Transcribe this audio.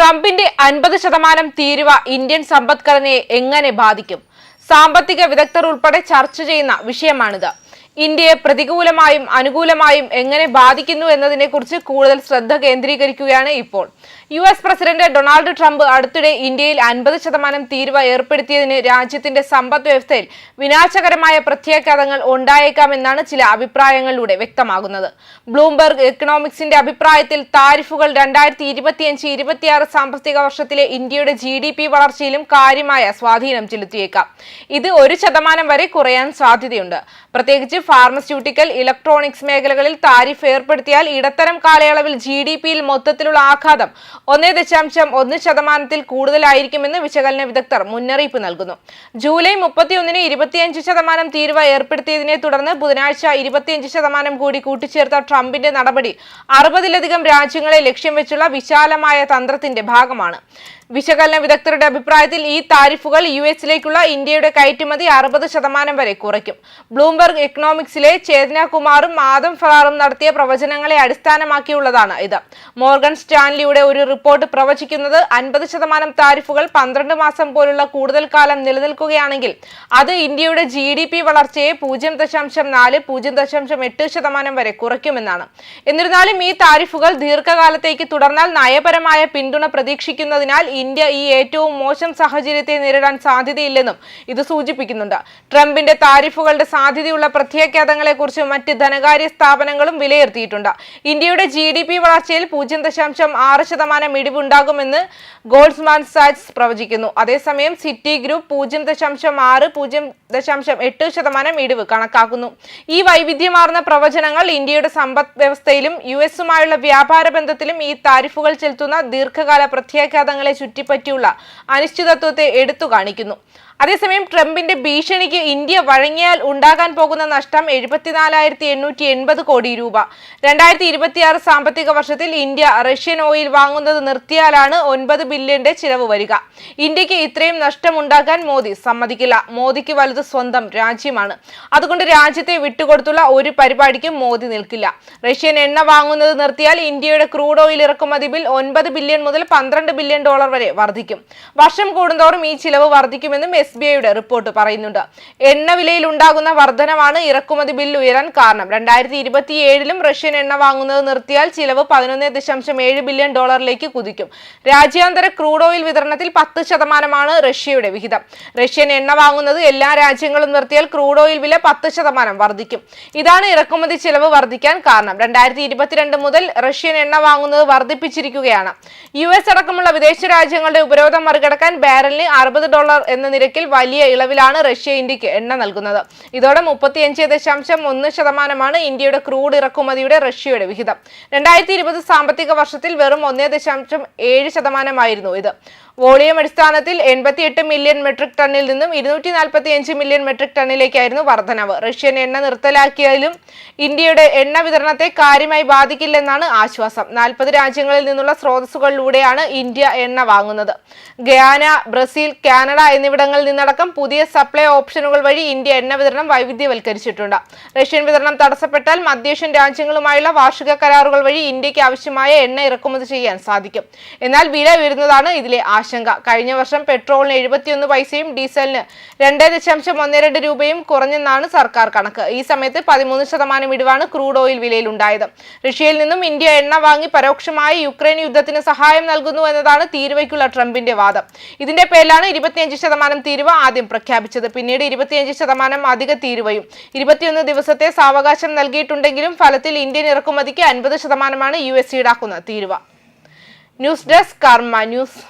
ട്രംപിന്റെ അൻപത് ശതമാനം തീരുവ ഇന്ത്യൻ സമ്പദ്ഘടനയെ എങ്ങനെ ബാധിക്കും? സാമ്പത്തിക വിദഗ്ധർ ഉൾപ്പെടെ ചർച്ച ചെയ്യുന്ന വിഷയമാണിത്. ഇന്ത്യയെ പ്രതികൂലമായും അനുകൂലമായും എങ്ങനെ ബാധിക്കുന്നു എന്നതിനെക്കുറിച്ച് കൂടുതൽ ശ്രദ്ധ കേന്ദ്രീകരിക്കുകയാണ് ഇപ്പോൾ. U S president Donald Trump അടുത്തിടെ ഇന്ത്യയിൽ അൻപത് ശതമാനം തീരുവ ഏർപ്പെടുത്തിയതിന് രാജ്യത്തിന്റെ സമ്പദ് വ്യവസ്ഥയിൽ വിനാശകരമായ പ്രത്യാഘാതങ്ങൾ ഉണ്ടായേക്കാമെന്നാണ് ചില അഭിപ്രായങ്ങളിലൂടെ വ്യക്തമാകുന്നത്. ബ്ലൂംബെർഗ് എക്കണോമിക്സിന്റെ അഭിപ്രായത്തിൽ താരിഫുകൾ രണ്ടായിരത്തി ഇരുപത്തിയഞ്ച് ഇരുപത്തിയാറ് സാമ്പത്തിക വർഷത്തിലെ ഇന്ത്യയുടെ ജി ഡി പി വളർച്ചയിലും കാര്യമായ സ്വാധീനം ചെലുത്തിയേക്കാം. ഇത് ഒരു ശതമാനം വരെ കുറയാൻ സാധ്യതയുണ്ട്. പ്രത്യേകിച്ച് ഫാർമസ്യൂട്ടിക്കൽ ഇലക്ട്രോണിക്സ് മേഖലകളിൽ താരിഫ് ഏർപ്പെടുത്തിയാൽ ഇടത്തരം കാലയളവിൽ ജി ഡി പിയിൽ മൊത്തത്തിലുള്ള ആഘാതം ഒന്നേ ദശാംശം ഒന്ന് ശതമാനത്തിൽ കൂടുതലായിരിക്കുമെന്ന് വിശകലന വിദഗ്ധർ മുന്നറിയിപ്പ് നൽകുന്നു. ജൂലൈ മുപ്പത്തിയൊന്നിന് ഇരുപത്തിയഞ്ച് ശതമാനം തീരുവ ഏർപ്പെടുത്തിയതിനെ തുടർന്ന് ബുധനാഴ്ച ഇരുപത്തിയഞ്ച് ശതമാനം കൂടി കൂട്ടിച്ചേർത്ത ട്രംപിന്റെ നടപടി അറുപതിലധികം രാജ്യങ്ങളെ ലക്ഷ്യം വെച്ചുള്ള വിശാലമായ തന്ത്രത്തിന്റെ ഭാഗമാണ്. വിശകലന വിദഗ്ധരുടെ അഭിപ്രായത്തിൽ ഈ താരിഫുകൾ യു എസിലേക്കുള്ള ഇന്ത്യയുടെ കയറ്റുമതി അറുപത് ശതമാനം വരെ കുറയ്ക്കും. ബ്ലൂംബെർഗ് എക്കണോമിക്സിലെ ചേതന കുമാറും ആദം ഫറാറും നടത്തിയ പ്രവചനങ്ങളെ അടിസ്ഥാനമാക്കിയുള്ളതാണ് ഇത്. മോർഗൻ സ്റ്റാൻലിയുടെ ഒരു റിപ്പോർട്ട് പ്രവചിക്കുന്നത് അൻപത് ശതമാനം താരിഫുകൾ പന്ത്രണ്ട് മാസം പോലുള്ള കൂടുതൽ കാലം നിലനിൽക്കുകയാണെങ്കിൽ അത് ഇന്ത്യയുടെ ജി ഡി പി വളർച്ചയെ പൂജ്യം ദശാംശം നാല് പൂജ്യം ദശാംശം എട്ട് ശതമാനം വരെ കുറയ്ക്കുമെന്നാണ്. എന്നിരുന്നാലും ഈ താരിഫുകൾ ദീർഘകാലത്തേക്ക് തുടർന്നാൽ നയപരമായ പിന്തുണ പ്രതീക്ഷിക്കുന്നതിനാൽ ഇന്ത്യ ഈ ഏറ്റവും മോശം സാഹചര്യത്തെ നേരിടാൻ സാധ്യതയില്ലെന്നും ഇത് സൂചിപ്പിക്കുന്നുണ്ട്. ട്രംപിന്റെ താരിഫുകളുടെ സാധ്യതയുള്ള പ്രത്യാഘാതങ്ങളെക്കുറിച്ച് മറ്റ് ധനകാര്യ സ്ഥാപനങ്ങളും വിലയിരുത്തിയിട്ടുണ്ട്. ഇന്ത്യയുടെ ജി ഡി പി വളർച്ചയിൽ പൂജ്യം ദശാംശം ആറ് ശതമാനം ഇടിവുണ്ടാകുമെന്ന് ഗോൾഡ്സ്മാൻ സാറ്റ്സ് പ്രവചിക്കുന്നു. അതേസമയം സിറ്റി ഗ്രൂപ്പ് പൂജ്യം ദശാംശം ആറ് പൂജ്യം ദശാംശം എട്ട് ശതമാനം ഇടിവ് കണക്കാക്കുന്നു. ഈ വൈവിധ്യമാർന്ന പ്രവചനങ്ങൾ ഇന്ത്യയുടെ സമ്പദ് വ്യവസ്ഥയിലും യു എസുമായുള്ള വ്യാപാര ബന്ധത്തിലും ഈ താരിഫുകൾ ചെലുത്തുന്ന ദീർഘകാല പ്രത്യാഘാതങ്ങളെ ചുറ്റിപ്പറ്റിയുള്ള അനിശ്ചിതത്വത്തെ എടുത്തു കാണിക്കുന്നു. അതേസമയം ട്രംപിന്റെ ഭീഷണിക്ക് ഇന്ത്യ വഴങ്ങിയാൽ ഉണ്ടാകാൻ പോകുന്ന നഷ്ടം എഴുപത്തിനാലായിരത്തി എണ്ണൂറ്റി എൺപത് കോടി രൂപ. രണ്ടായിരത്തി ഇരുപത്തിയാറ് സാമ്പത്തിക വർഷത്തിൽ ഇന്ത്യ റഷ്യൻ ഓയിൽ വാങ്ങുന്നത് നിർത്തിയാലാണ് ഒൻപത് ബില്യന്റെ ചിലവ് വരിക. ഇന്ത്യയ്ക്ക് ഇത്രയും നഷ്ടമുണ്ടാക്കാൻ മോദി സമ്മതിക്കില്ല. മോദിക്ക് വലുത് സ്വന്തം രാജ്യമാണ്. അതുകൊണ്ട് രാജ്യത്തെ വിട്ടുകൊടുത്തുള്ള ഒരു പരിപാടിക്കും മോദി നിൽക്കില്ല. റഷ്യൻ എണ്ണ വാങ്ങുന്നത് നിർത്തിയാൽ ഇന്ത്യയുടെ ക്രൂഡ് ഓയിൽ ഇറക്കുമതി ബിൽ ഒൻപത് ബില്യൺ മുതൽ പന്ത്രണ്ട് ബില്യൺ ഡോളർ വരെ വർദ്ധിക്കും. വർഷം കൂടുന്തോറും ഈ ചിലവ് വർദ്ധിക്കുമെന്നും എസ്. ബി ഐയുടെ റിപ്പോർട്ട് പറയുന്നുണ്ട്. എണ്ണ വിലയിൽ ഉണ്ടാകുന്ന വർധനമാണ് ഇറക്കുമതി ബില്ല് ഉയരാൻ കാരണം. രണ്ടായിരത്തി ഇരുപത്തിയേഴിലും റഷ്യൻ എണ്ണ വാങ്ങുന്നത് നിർത്തിയാൽ ചിലവ് പതിനൊന്ന് ദശാംശം ഏഴ് ബില്യൺ ഡോളറിലേക്ക് കുതിക്കും. രാജ്യാന്തര ക്രൂഡ് ഓയിൽ വിതരണത്തിൽ പത്ത് ശതമാനമാണ് റഷ്യയുടെ വിഹിതം. റഷ്യൻ എണ്ണ വാങ്ങുന്നത് എല്ലാ രാജ്യങ്ങളും നിർത്തിയാൽ ക്രൂഡ് ഓയിൽ വില പത്ത് ശതമാനം വർദ്ധിക്കും ഇതാണ് ഇറക്കുമതി ചിലവ് വർദ്ധിക്കാൻ കാരണം. രണ്ടായിരത്തി ഇരുപത്തിരണ്ട് മുതൽ റഷ്യൻ എണ്ണ വാങ്ങുന്നത് വർദ്ധിപ്പിച്ചിരിക്കുകയാണ് യു എസ് അടക്കമുള്ള വിദേശ രാജ്യങ്ങളുടെ ഉപരോധം മറികടക്കാൻ ബാരലിന് അറുപത് ഡോളർ എന്ന നിരക്കിൽ വലിയ ഇളവിലാണ് റഷ്യ ഇന്ത്യയ്ക്ക് എണ്ണ നൽകുന്നത്. ഇതോടെ മുപ്പത്തിയഞ്ച് ദശാംശം ഒന്ന് ശതമാനമാണ് ഇന്ത്യയുടെ ക്രൂഡ് ഇറക്കുമതിയുടെ റഷ്യയുടെ വിഹിതം. രണ്ടായിരത്തി ഇരുപത് സാമ്പത്തിക വർഷത്തിൽ വെറും ഒന്നേ ദശാംശം ഏഴ് ശതമാനമായിരുന്നു ഇത്. വോളിയം അടിസ്ഥാനത്തിൽ എൺപത്തിയെട്ട് മില്യൺ മെട്രിക് ടണ്ണിൽ നിന്നും ഇരുന്നൂറ്റി നാൽപ്പത്തി അഞ്ച് മില്യൺ മെട്രിക് ടണ്ണിലേക്കായിരുന്നു വർധനവ്. റഷ്യൻ എണ്ണ നിർത്തലാക്കിയാലും ഇന്ത്യയുടെ എണ്ണ വിതരണത്തെ കാര്യമായി ബാധിക്കില്ലെന്നാണ് ആശ്വാസം. നാൽപ്പത് രാജ്യങ്ങളിൽ നിന്നുള്ള സ്രോതസ്സുകളിലൂടെയാണ് ഇന്ത്യ എണ്ണ വാങ്ങുന്നത്. ഗയാന ബ്രസീൽ കാനഡ എന്നിവിടങ്ങളിൽ നിന്നടക്കം പുതിയ സപ്ലൈ ഓപ്ഷനുകൾ വഴി ഇന്ത്യ എണ്ണ വിതരണം വൈവിധ്യവൽക്കരിച്ചിട്ടുണ്ട്. റഷ്യൻ വിതരണം തടസ്സപ്പെട്ടാൽ മധ്യേഷ്യൻ രാജ്യങ്ങളുമായുള്ള വാർഷിക കരാറുകൾ വഴി ഇന്ത്യയ്ക്ക് ആവശ്യമായ എണ്ണ ഇറക്കുമതി ചെയ്യാൻ സാധിക്കും. എന്നാൽ വില ഉയരുന്നതാണ് ഇതിലെ ആശങ്ക. കഴിഞ്ഞ വർഷം പെട്രോളിന് എഴുപത്തിയൊന്ന് പൈസയും ഡീസലിന് രണ്ട് ദശാംശം ഒന്ന് രണ്ട് രൂപയും കുറഞ്ഞെന്നാണ് സർക്കാർ കണക്ക്. ഈ സമയത്ത് പതിമൂന്ന് ശതമാനം ഇടിവാണ് ക്രൂഡ് ഓയിൽ വിലയിൽ ഉണ്ടായത് റഷ്യയിൽ നിന്നും ഇന്ത്യ എണ്ണ വാങ്ങി പരോക്ഷമായി യുക്രൈൻ യുദ്ധത്തിന് സഹായം നൽകുന്നു എന്നതാണ് തീരുവയ്ക്കുള്ള ട്രംപിന്റെ വാദം. ഇതിന്റെ പേരിലാണ് ഇരുപത്തിയഞ്ച് ശതമാനം തീരുവ ആദ്യം പ്രഖ്യാപിച്ചത്. പിന്നീട് ഇരുപത്തിയഞ്ച് ശതമാനം അധിക തീരുവയും ഇരുപത്തിയൊന്ന് ദിവസത്തെ സാവകാശം നൽകിയിട്ടുണ്ടെങ്കിലും ഫലത്തിൽ ഇന്ത്യൻ ഇറക്കുമതിക്ക് അൻപത് ശതമാനമാണ് യു എസ് ഈടാക്കുന്ന തീരുവ. News desk Karma news.